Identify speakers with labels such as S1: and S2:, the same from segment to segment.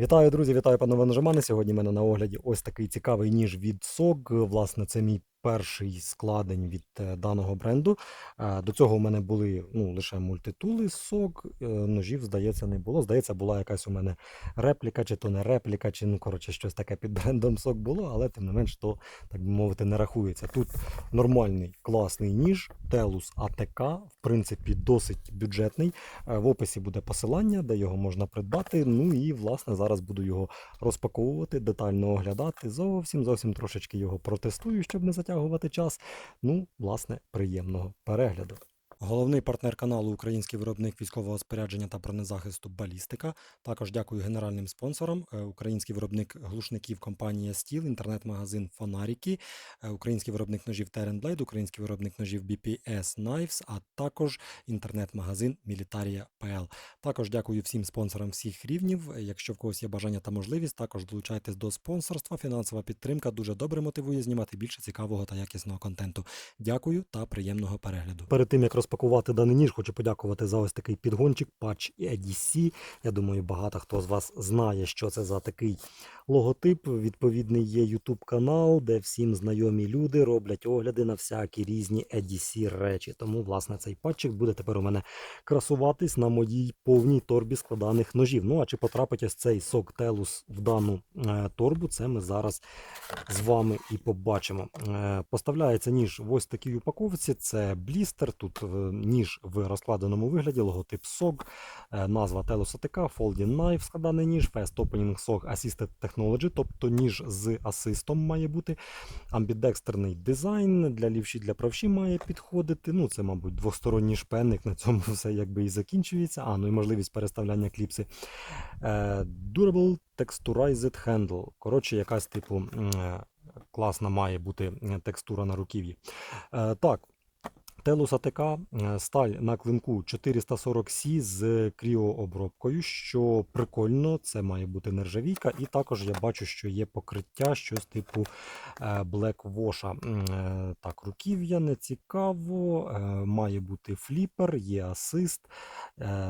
S1: Вітаю, друзі! Вітаю, панове нажимани. Сьогодні в мене на огляді ось такий цікавий ніж від SOG. Власне, це мій перший складень від е, даного бренду. Е, До цього у мене були ну, лише мультитули SOG. Е, Ножів, здається, не було. Здається, була якась у мене репліка, чи то не репліка, чи ну, коротше, щось таке під брендом SOG було, але тим не менш, то, так би мовити, не рахується. Тут нормальний класний ніж, Telus ATK, в принципі, досить бюджетний. В описі буде посилання, де його можна придбати. Ну і власне зараз буду його розпаковувати, детально оглядати. Зовсім зовсім трошечки його протестую, щоб не затягувати час. Ну, власне, приємного перегляду. Головний партнер каналу Український виробник військового спорядження та бронезахисту Балістика. Також дякую генеральним спонсорам. е, Український виробник глушників компанія Стіл, інтернет-магазин Фонаріки, е, український виробник ножів Blade, український виробник ножів BPS Knives, а також інтернет-магазин Militaria.pl. Також дякую всім спонсорам всіх рівнів. Е, Якщо в когось є бажання та можливість, також долучайтесь до спонсорства. Фінансова підтримка дуже добре мотивує знімати більше цікавого та якісного контенту. Дякую та приємного перегляду. Перед тим як розпакувати даний ніж, хочу подякувати за ось такий підгончик Patch EDC. Я думаю, багато хто з вас знає, що це за такий логотип. Відповідний є YouTube канал, де всім знайомі люди роблять огляди на всякі різні EDC речі. Тому, власне, цей патчик буде тепер у мене красуватись на моїй повній торбі складаних ножів. Ну а чи потрапить ось цей сок Телус в дану е, торбу, це ми зараз з вами і побачимо. Е, поставляється ніж в ось такій упаковці. Це блістер. Тут е, ніж в розкладеному вигляді, логотип SOG, е, назва Telus ATK, Folding Knife, складаний ніж, Fast Opening SOG Assisted Technology, тобто ніж з асистом має бути. Амбідекстерний дизайн для лівші, для правші має підходити. Ну, це, мабуть, двосторонній шпенник, на цьому все якби і закінчується. А, ну і можливість переставляння кліпси. Е, Durable Texturized Handle. Коротше, якась типу е, класна має бути текстура на руків'ї. Так. Телус АТК е, сталь на клинку 440C з кріообробкою, що прикольно, це має бути нержавійка, і також я бачу, що є покриття, щось типу Black Wash. Е, Так, руків'я не цікаво, е, має бути фліпер, є асист,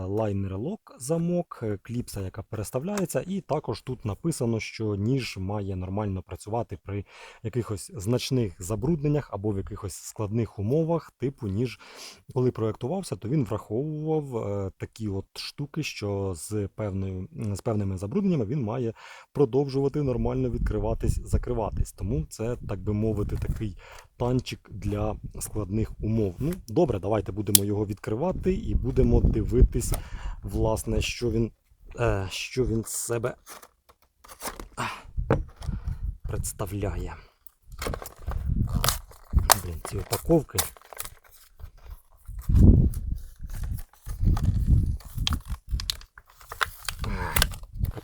S1: лайнер лок замок, кліпса, яка переставляється, і також тут написано, що ніж має нормально працювати при якихось значних забрудненнях або в якихось складних умовах, типу ніж коли проєктувався, то він враховував е, такі от штуки, що з певною з певними забрудненнями він має продовжувати нормально відкриватись, закриватись. Тому це, так би мовити, такий танчик для складних умов. Ну, добре, давайте будемо його відкривати і будемо дивитись, власне, що він, е, що він з себе представляє. Блін, ці упаковки.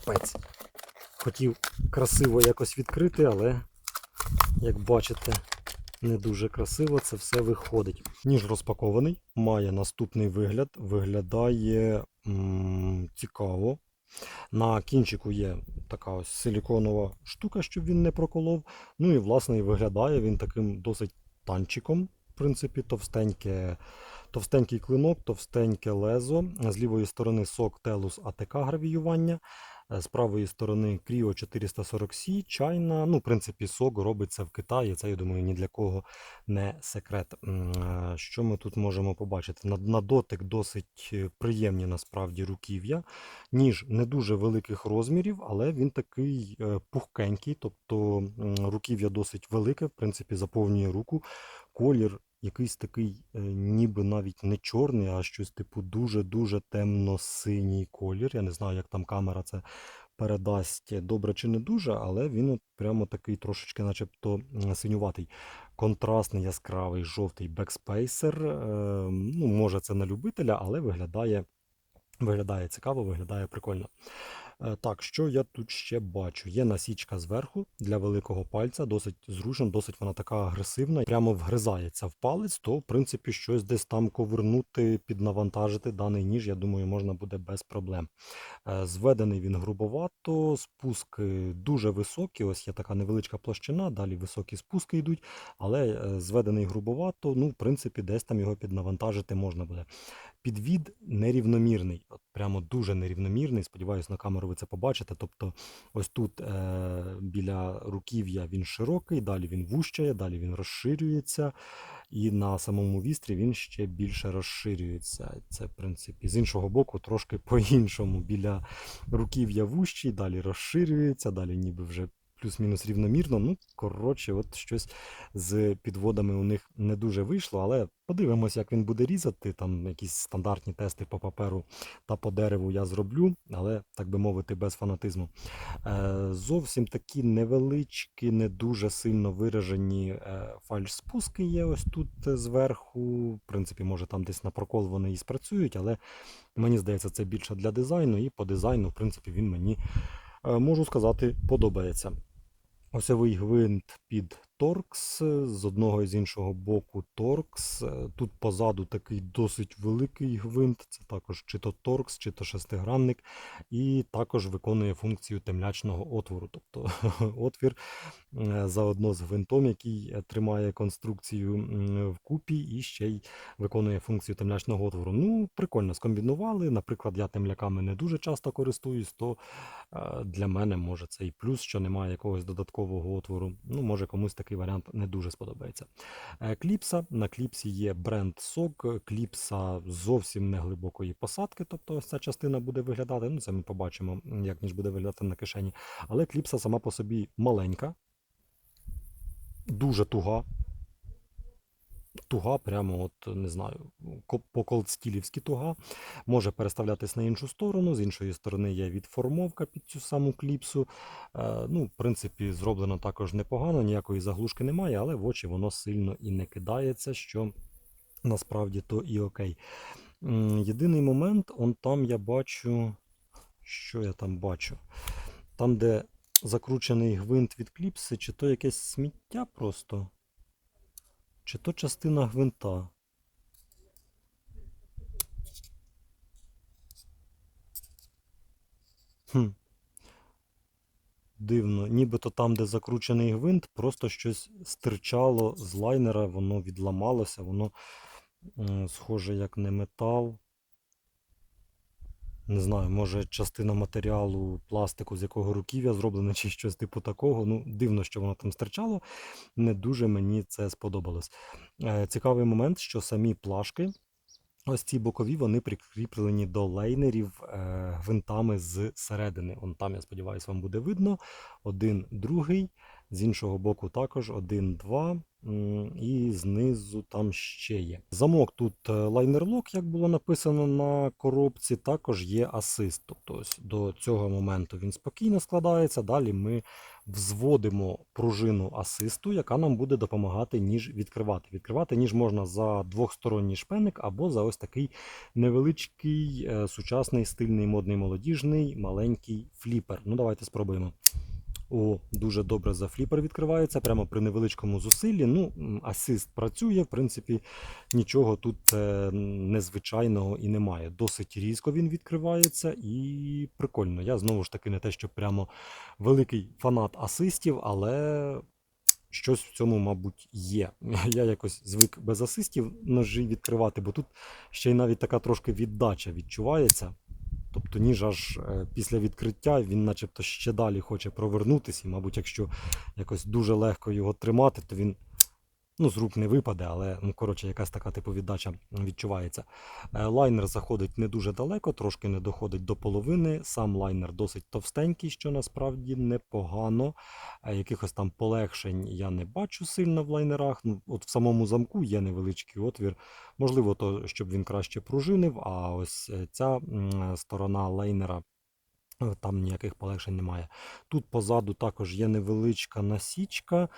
S1: Капець. Хотів красиво якось відкрити, але, як бачите, не дуже красиво це все виходить. Ніж розпакований, має наступний вигляд. Виглядає м, цікаво. На кінчику є така ось силіконова штука, щоб він не проколов. Ну і власне і виглядає він таким досить танчиком. В принципі, товстеньке, товстенький клинок, товстеньке лезо. З лівої сторони сок Телус АТК гравіювання. Е, З правої сторони Creo 440C, чайна. Ну, в принципі, сок робиться в Китаї. Це, я думаю, ні для кого не секрет. Е, Що ми тут можемо побачити? На, на дотик досить е, приємні насправді руків'я. Ніж не дуже великих розмірів, але він такий пухкенький, тобто руків'я досить велике, в принципі, заповнює руку. Колір якийсь такий, е, ніби навіть не чорний, а щось типу дуже-дуже темно-синій колір. Я не знаю, як там камера це передасть добре чи не дуже, але він от прямо такий трошечки, начебто, синюватий. Контрастний яскравий жовтий бекспейсер. Е, Ну, може, це на любителя, але виглядає, виглядає цікаво, виглядає прикольно. Е, Так, що я тут ще бачу? Є насічка зверху для великого пальця, досить зручно, досить вона така агресивна, прямо вгризається в палець, то в принципі щось десь там ковернути, піднавантажити даний ніж, я думаю, можна буде без проблем. Е, Зведений він грубовато, спуски дуже високі. Ось є така невеличка площина, далі високі спуски йдуть, але е, зведений грубовато, ну, в принципі, десь там його піднавантажити можна буде. Підвід нерівномірний, от прямо дуже нерівномірний. Сподіваюсь, на камеру ви це побачите. Тобто, ось тут е, біля руків'я він широкий, далі він вущає, далі він розширюється, і на самому вістрі він ще більше розширюється. Це, в принципі, з іншого боку, трошки по-іншому. Біля руків'я вущий, далі розширюється, далі ніби вже плюс-мінус рівномірно. Ну, коротше, от щось з підводами у них не дуже вийшло, але подивимося, як він буде різати. Там якісь стандартні тести по паперу та по дереву я зроблю, але, так би мовити, без фанатизму. Е, зовсім такі невеличкі, не дуже сильно виражені е, фальш-спуски є ось тут е, зверху. В принципі, може там десь на прокол вони і спрацюють, але мені здається, це більше для дизайну, і по дизайну, в принципі, він мені, можу сказати, подобається. Осьовий гвинт під торкс, з одного і з іншого боку торкс. Е, Тут позаду такий досить великий гвинт, це також чи то торкс, чи то шестигранник, і також виконує функцію темлячного отвору. Тобто отвір е, заодно з гвинтом, який е, тримає конструкцію вкупі і ще й виконує функцію темлячного отвору. Ну, прикольно скомбінували. Наприклад, я темляками не дуже часто користуюсь, то для мене може це і плюс, що немає якогось додаткового отвору. Ну, може комусь такий варіант не дуже сподобається. Е, Кліпса. На кліпсі є бренд сок, Кліпса зовсім не глибокої посадки, тобто ось ця частина буде виглядати. Ну, це ми побачимо, як ніж буде виглядати на кишені. Але кліпса сама по собі маленька, дуже туга. Туга, прямо от не знаю, по колдстілівськи туга. Може переставлятись на іншу сторону. З іншої сторони є відформовка під цю саму кліпсу. Е, ну, в принципі, зроблено також непогано, ніякої заглушки немає, але в очі воно сильно і не кидається, що насправді то і окей. Єдиний момент, он там я бачу. Що я там бачу? Там, де закручений гвинт від кліпси, чи то якесь сміття просто, чи то частина гвинта. Хм. Дивно, нібито там, де закручений гвинт, просто щось стирчало з лайнера, воно відламалося, воно схоже як не метал. Не знаю, може частина матеріалу, пластику, з якого руків'я зроблено, чи щось типу такого. Ну, дивно, що воно там стирчало. Не дуже мені це сподобалось. Е, Цікавий момент, що самі плашки, ось ці бокові, вони прикріплені до лейнерів е, гвинтами з середини. Он там, я сподіваюся, вам буде видно. Один, другий, з іншого боку також один, два. І знизу там ще є. Замок тут е, лайнер-лок, як було написано на коробці, також є асист. Тобто до цього моменту він спокійно складається. Далі ми взводимо пружину асисту, яка нам буде допомагати ніж відкривати. Відкривати ніж можна за двохсторонній шпеник або за ось такий невеличкий е, сучасний стильний модний молодіжний маленький фліпер. Ну давайте спробуємо. О, дуже добре за фліпер відкривається, прямо при невеличкому зусиллі. Ну, асист працює, в принципі, нічого тут е, незвичайного і немає. Досить різко він відкривається і прикольно. Я знову ж таки не те, що прямо великий фанат асистів, але щось в цьому, мабуть, є. Я якось звик без асистів ножі відкривати, бо тут ще й навіть така трошки віддача відчувається. Тобто ніж аж е, після відкриття він начебто ще далі хоче провернутися, і, мабуть, якщо якось дуже легко його тримати, то він ну, з рук не випаде, але ну, коротше, якась така типу віддача відчувається. Е, Лайнер заходить не дуже далеко, трошки не доходить до половини. Сам лайнер досить товстенький, що насправді непогано. Е, Якихось там полегшень я не бачу сильно в лайнерах. Ну, от в самому замку є невеличкий отвір. Можливо, то, щоб він краще пружинив, а ось е, ця сторона лайнера. Там ніяких полегшень немає. Тут позаду також є невеличка насічка,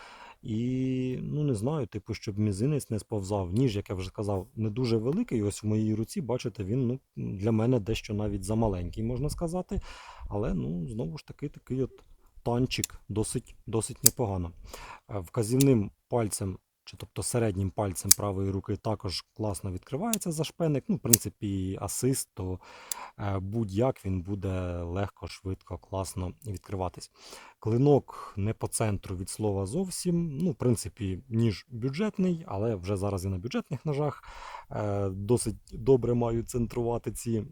S1: і ну не знаю, типу, щоб мізинець не сповзав. Ніж, як я вже казав, не дуже великий. Ось в моїй руці, бачите, він ну, для мене дещо навіть замаленький, можна сказати. Але ну, знову ж таки, такий от танчик досить, досить непогано. Е, Вказівним пальцем чи тобто середнім пальцем правої руки також класно відкривається зашпенник. Ну, в принципі, асист, то е, будь-як він буде легко, швидко, класно відкриватись. Клинок не по центру від слова зовсім. Ну, в принципі, ніж бюджетний, але вже зараз і на бюджетних ножах е, досить добре мають центрувати ці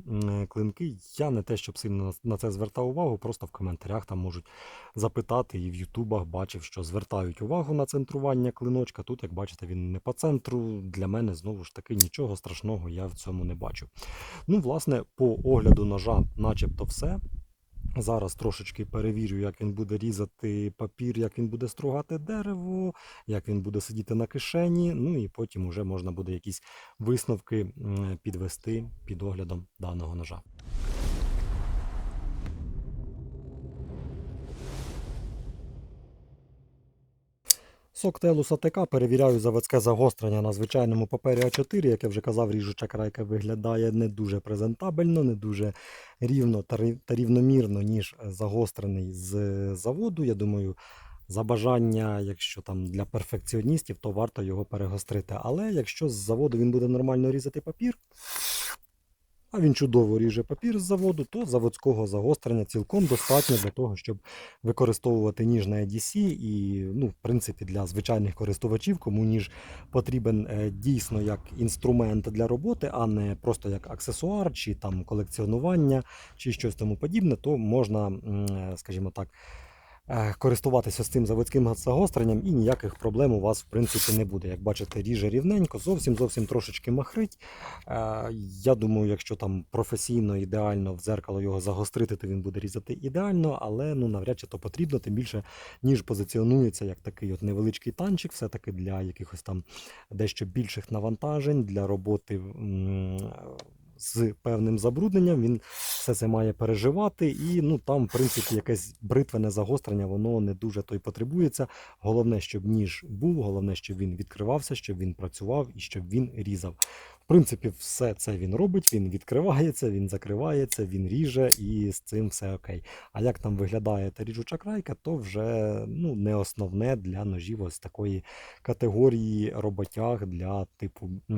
S1: клинки. Я не те, щоб сильно на це звертав увагу, просто в коментарях там можуть запитати і в Ютубах бачив, що звертають увагу на центрування клиночка. Тут, як бачите, він не по центру. Для мене знову ж таки нічого страшного я в цьому не бачу. Ну, власне, по огляду ножа, начебто, все. Зараз трошечки перевірю, як він буде різати папір, як він буде стругати дерево, як він буде сидіти на кишені. Ну і потім вже можна буде якісь висновки підвести під оглядом даного ножа. Сок Телус АТК перевіряю заводське загострення на звичайному папері А4. Як я вже казав, ріжуча крайка виглядає не дуже презентабельно, не дуже рівно та рівномірно, ніж е, загострений з заводу. Я думаю, за бажання, якщо там для перфекціоністів, то варто його перегострити. Але якщо з заводу він буде нормально різати папір, а він чудово ріже папір з заводу, то заводського загострення цілком достатньо для того, щоб використовувати ніж на EDC і, ну, в принципі, для звичайних користувачів, кому ніж потрібен е, дійсно як інструмент для роботи, а не просто як аксесуар чи там колекціонування чи щось тому подібне, то можна, е, скажімо так. Е, Користуватися з цим заводським загостренням і ніяких проблем у вас в принципі не буде. Як бачите, ріже рівненько, зовсім зовсім трошечки махрить. Е, Я думаю, якщо там професійно, ідеально в дзеркало його загострити, то він буде різати ідеально, але ну навряд чи то потрібно, тим більше ніж позиціонується як такий от невеличкий танчик, все-таки для якихось там дещо більших навантажень, для роботи. З певним забрудненням він все це має переживати, і ну там, в принципі, якесь бритвене загострення, воно не дуже то й потребується. Головне, щоб ніж був, головне, щоб він відкривався, щоб він працював і щоб він різав. В принципі, все це він робить, він відкривається, він закривається, він ріже, і з цим все окей. А як там виглядає та ріжуча крайка, то вже ну, не основне для ножів ось такої категорії роботяг для типу е,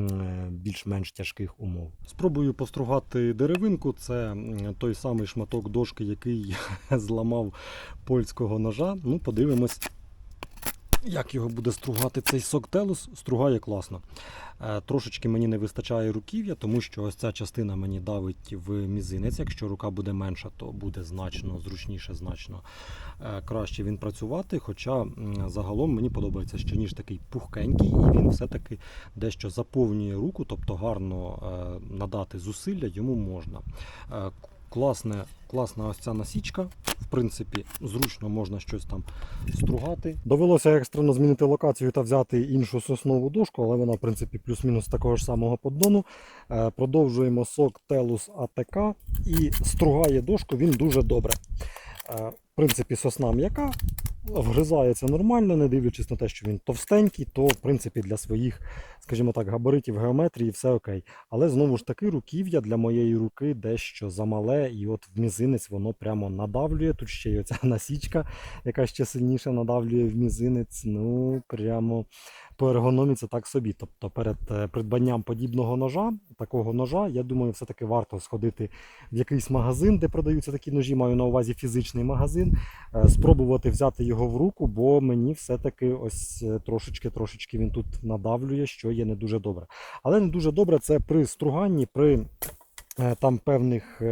S1: більш-менш тяжких умов. Спробую постругати деревинку. Це той самий шматок дошки, який зламав польського ножа. Ну, подивимось. Як його буде стругати цей сок Телус, стругає класно. Е, Трошечки мені не вистачає руків'я, тому що ось ця частина мені давить в мізинець. Якщо рука буде менша, то буде значно зручніше, значно е, краще він працювати. Хоча загалом мені подобається, що ніж такий пухкенький, і він все-таки дещо заповнює руку, тобто гарно е, надати зусилля йому можна. Класне, класна ось ця насічка. В принципі, зручно можна щось там стругати. Довелося екстрено змінити локацію та взяти іншу соснову дошку, але вона, в принципі, плюс-мінус такого ж самого поддону. Е, Продовжуємо сок Телус АТК і стругає дошку він дуже добре. Е, В принципі, сосна м'яка, вгризається нормально, не дивлячись на те, що він товстенький, то в принципі для своїх, скажімо так, габаритів геометрії все окей. Але знову ж таки, руків'я для моєї руки дещо замале, і от в мізинець воно прямо надавлює. Тут ще й оця насічка, яка ще сильніше надавлює в мізинець. Ну, прямо по ергономіці так собі. Тобто перед е, придбанням подібного ножа, такого ножа, я думаю, все-таки варто сходити в якийсь магазин, де продаються такі ножі, маю на увазі фізичний магазин, е, спробувати взяти його в руку, бо мені все-таки ось трошечки-трошечки він тут надавлює, що є не дуже добре. Але не дуже добре це при струганні, при е, там певних.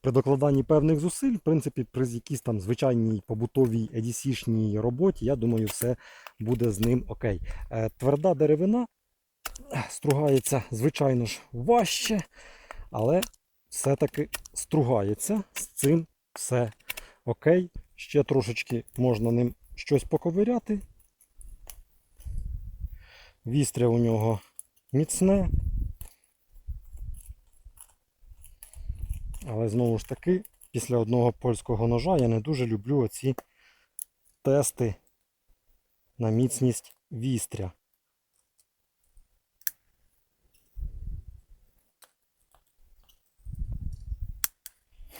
S1: При докладанні певних зусиль, в принципі, при якійсь там звичайній побутовій EDC-шній роботі, я думаю, все буде з ним окей. Е, Тверда деревина стругається, звичайно ж, важче, але все-таки стругається. З цим все окей. Ще трошечки можна ним щось поковиряти. Вістря у нього міцне. Але знову ж таки, після одного польського ножа я не дуже люблю оці тести на міцність вістря.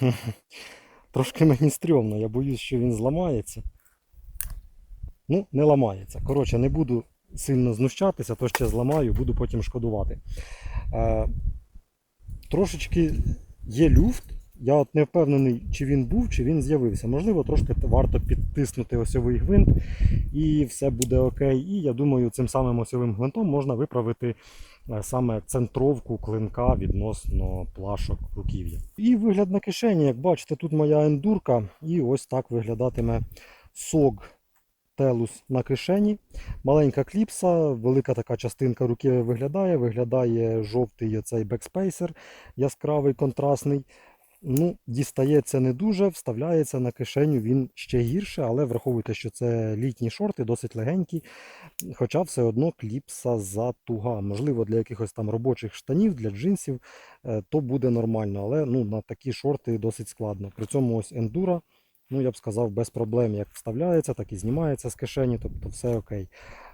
S1: Трошки мені стрьомно, я боюсь, що він зламається. Ну, не ламається. Коротше, не буду сильно знущатися, то ще зламаю, буду потім шкодувати. Е, трошечки є люфт. Я от не впевнений, чи він був, чи він з'явився. Можливо, трошки варто підтиснути осьовий гвинт, і все буде окей. І я думаю, цим самим осьовим гвинтом можна виправити е, саме центровку клинка відносно плашок руків'я. І вигляд на кишені, як бачите, тут моя ендурка, і ось так виглядатиме сок телус на кишені. Маленька кліпса, велика така частинка руки виглядає. Виглядає жовтий оцей бекспейсер, яскравий, контрастний. Ну, Дістається не дуже, вставляється на кишеню він ще гірше, але враховуйте, що це літні шорти, досить легенькі. Хоча все одно кліпса затуга. Можливо, для якихось там робочих штанів, для джинсів е, то буде нормально, але ну, на такі шорти досить складно. При цьому ось ендура ну я б сказав, без проблем як вставляється, так і знімається з кишені, тобто все окей.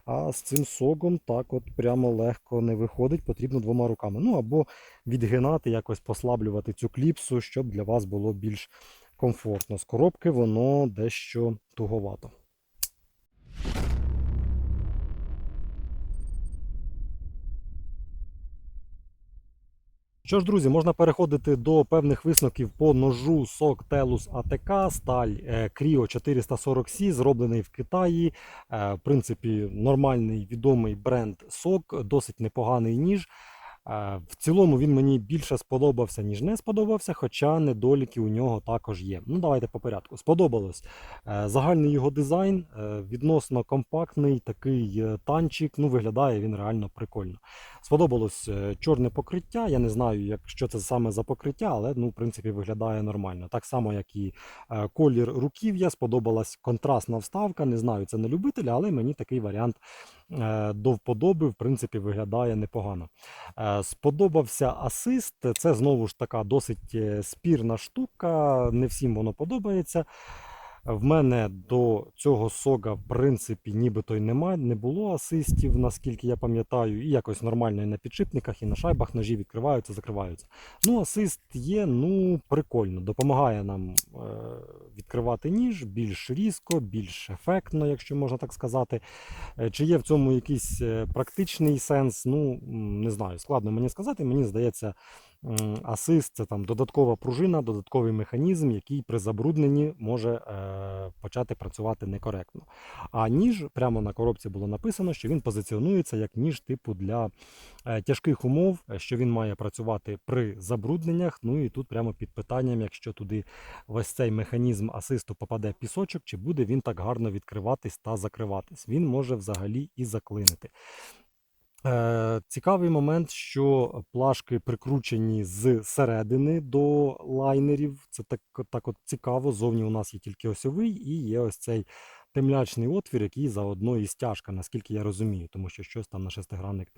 S1: А з цим согом так от прямо легко не виходить, потрібно двома руками. Ну або відгинати, якось послаблювати цю кліпсу, щоб для вас було більш комфортно. З коробки воно дещо туговато. Що ж, друзі, можна переходити до певних висновків по ножу сок TELUS ATK, сталь е, Creo 440C, зроблений в Китаї. Е, В принципі, нормальний відомий бренд сок, досить непоганий ніж. В цілому він мені більше сподобався, ніж не сподобався, хоча недоліки у нього також є. Ну, давайте по порядку. Сподобалось. Е, Загальний його дизайн е, відносно компактний, такий е, танчик. Ну, виглядає він реально прикольно. Сподобалось чорне покриття. Я не знаю, як, що це саме за покриття, але ну, в принципі виглядає нормально. Так само, як і колір руків'я, сподобалась контрастна вставка. Не знаю, це не любитель, але мені такий варіант до вподоби, в принципі, виглядає непогано. Е, Сподобався асист. Це знову ж така досить е, спірна штука. Не всім воно подобається. В мене до цього сога, в принципі, нібито й немає, не було асистів, наскільки я пам'ятаю, і якось нормально і на підшипниках, і на шайбах ножі відкриваються, закриваються. Ну, асист є, ну, прикольно, допомагає нам е, відкривати ніж більш різко, більш ефектно, якщо можна так сказати. Е, Чи є в цьому якийсь е, практичний сенс? Ну, не знаю, складно мені сказати. Мені здається, асист це там додаткова пружина, додатковий механізм, який при забрудненні може е, почати працювати некоректно. А ніж прямо на коробці було написано, що він позиціонується як ніж типу для е, тяжких умов, е, що він має працювати при забрудненнях. Ну і тут прямо під питанням, якщо туди весь цей механізм асисту попаде пісочок, чи буде він так гарно відкриватись та закриватись. Він може взагалі і заклинити. Е, Цікавий момент, що плашки прикручені з середини до лайнерів. Це так, так от цікаво. Зовні у нас є тільки осьовий і є ось цей темлячний отвір, який заодно і стяжка, наскільки я розумію, тому що щось там на шестигранник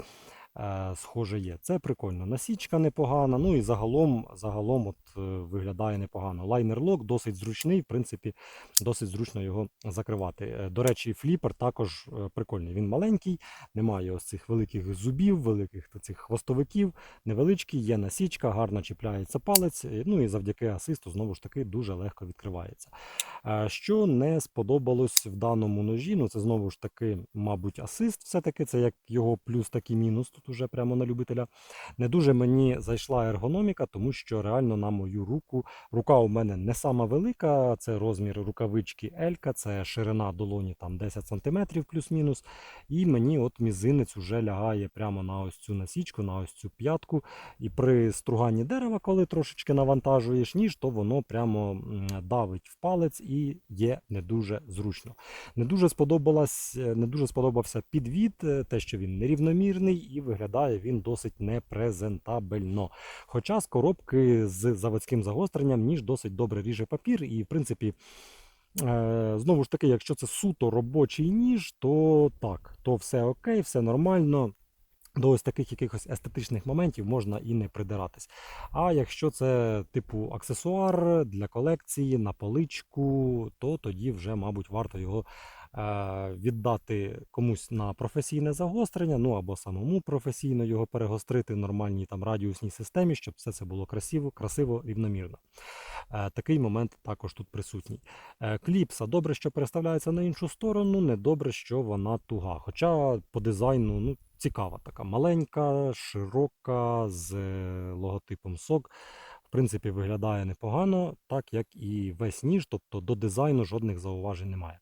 S1: схоже є. Це прикольно. Насічка непогана, ну і загалом, загалом от, е, виглядає непогано. Лайнер лок досить зручний, в принципі, досить зручно його закривати. Е, До речі, фліпер також е, прикольний. Він маленький, немає ось цих великих зубів, великих цих хвостовиків, невеличкий, є насічка, гарно чіпляється палець. е, Ну і завдяки асисту знову ж таки дуже легко відкривається. Е, Що не сподобалось в даному ножі, ну це знову ж таки, мабуть, асист, все-таки це як його плюс, так і мінус. Тут уже прямо на любителя. Не дуже мені зайшла ергономіка, тому що реально на мою руку. Рука у мене не сама велика, це розмір рукавички Елька, це ширина долоні там 10 см плюс-мінус. І мені от мізинець уже лягає прямо на ось цю насічку, на ось цю п'ятку. І при струганні дерева, коли трошечки навантажуєш ніж, то воно прямо давить в палець і є не дуже зручно. Не дуже сподобалась, не дуже сподобався підвід, е, те, що він нерівномірний і виглядає він досить непрезентабельно. Хоча з коробки з заводським загостренням ніж досить добре ріже папір, і в принципі. Е, Знову ж таки, якщо це суто робочий ніж, то так, то все окей, все нормально. До ось таких якихось естетичних моментів можна і не придиратись. А якщо це типу аксесуар для колекції на поличку, то тоді вже, мабуть, варто його віддати комусь на професійне загострення, ну або самому професійно його перегострити в нормальній там радіусній системі, щоб все це було красиво, красиво, рівномірно. Е, Такий момент також тут присутній. Е, Кліпса добре, що переставляється на іншу сторону, не добре, що вона туга. Хоча по дизайну ну, цікава така маленька, широка, з е, логотипом SOG. Принципі, виглядає непогано, так як і весь ніж, тобто до дизайну жодних зауважень немає.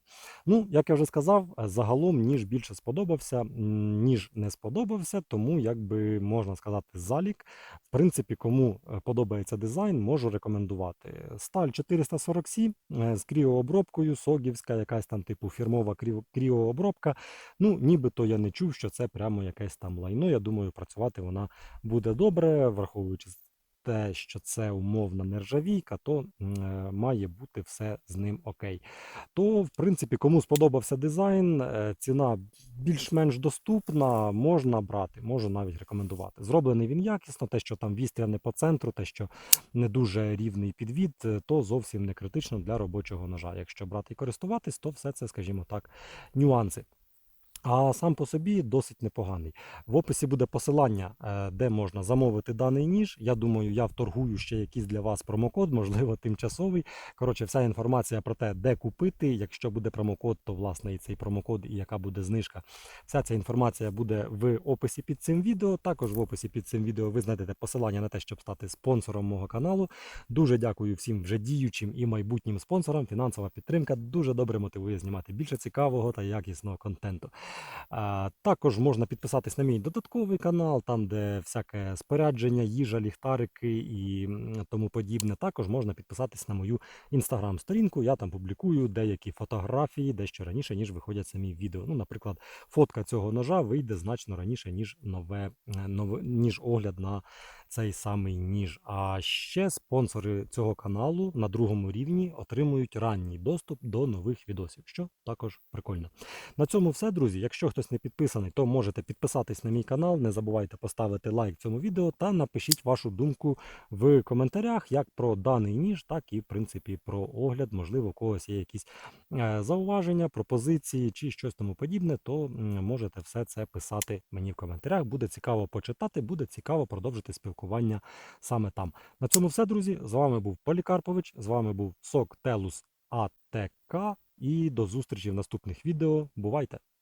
S1: Ну, як я вже сказав, е, загалом ніж більше сподобався, ніж не сподобався, тому якби можна сказати залік. В принципі, кому е, подобається дизайн, можу рекомендувати. Сталь 447 е, з кріообробкою, согівська, якась там типу фірмова кріообробка. Ну, нібито я не чув, що це прямо якесь там лайно. Я думаю, працювати вона буде добре, враховуючи те, що це умовна нержавійка, то е, має бути все з ним окей. То, в принципі, кому сподобався дизайн, е, ціна більш-менш доступна, можна брати, можу навіть рекомендувати. Зроблений він якісно, те, що там вістря не по центру, те, що не дуже рівний підвід, е, то зовсім не критично для робочого ножа. Якщо брати і користуватись, то все це, скажімо так, нюанси. А сам по собі досить непоганий. В описі буде посилання, е, де можна замовити даний ніж. Я думаю, я вторгую ще якийсь для вас промокод, можливо, тимчасовий. Коротше, вся інформація про те, де купити. Якщо буде промокод, то власне і цей промокод, і яка буде знижка. Вся ця інформація буде в описі під цим відео. Також в описі під цим відео ви знайдете посилання на те, щоб стати спонсором мого каналу. Дуже дякую всім вже діючим і майбутнім спонсорам. Фінансова підтримка дуже добре мотивує знімати більше цікавого та якісного контенту. Також можна підписатись на мій додатковий канал, там де всяке спорядження, їжа, ліхтарики і тому подібне. Також можна підписатись на мою інстаграм-сторінку. Я там публікую деякі фотографії дещо раніше, ніж виходять самі відео. Ну, наприклад, фотка цього ножа вийде значно раніше, ніж нове, е, нове ніж огляд на цей самий ніж. А ще спонсори цього каналу на другому рівні отримують ранній доступ до нових відосів, що також прикольно. На цьому все, друзі. Якщо хтось не підписаний, то можете підписатись на мій канал. Не забувайте поставити лайк цьому відео та напишіть вашу думку в коментарях як про даний ніж, так і в принципі про огляд. Можливо, у когось є якісь е, зауваження, пропозиції чи щось тому подібне, то можете все це писати мені в коментарях. Буде цікаво почитати, буде цікаво продовжити спілкування саме там. На цьому все, друзі. З вами був Полікарпович, з вами був Сок Телус АТК. І до зустрічі в наступних відео. Бувайте!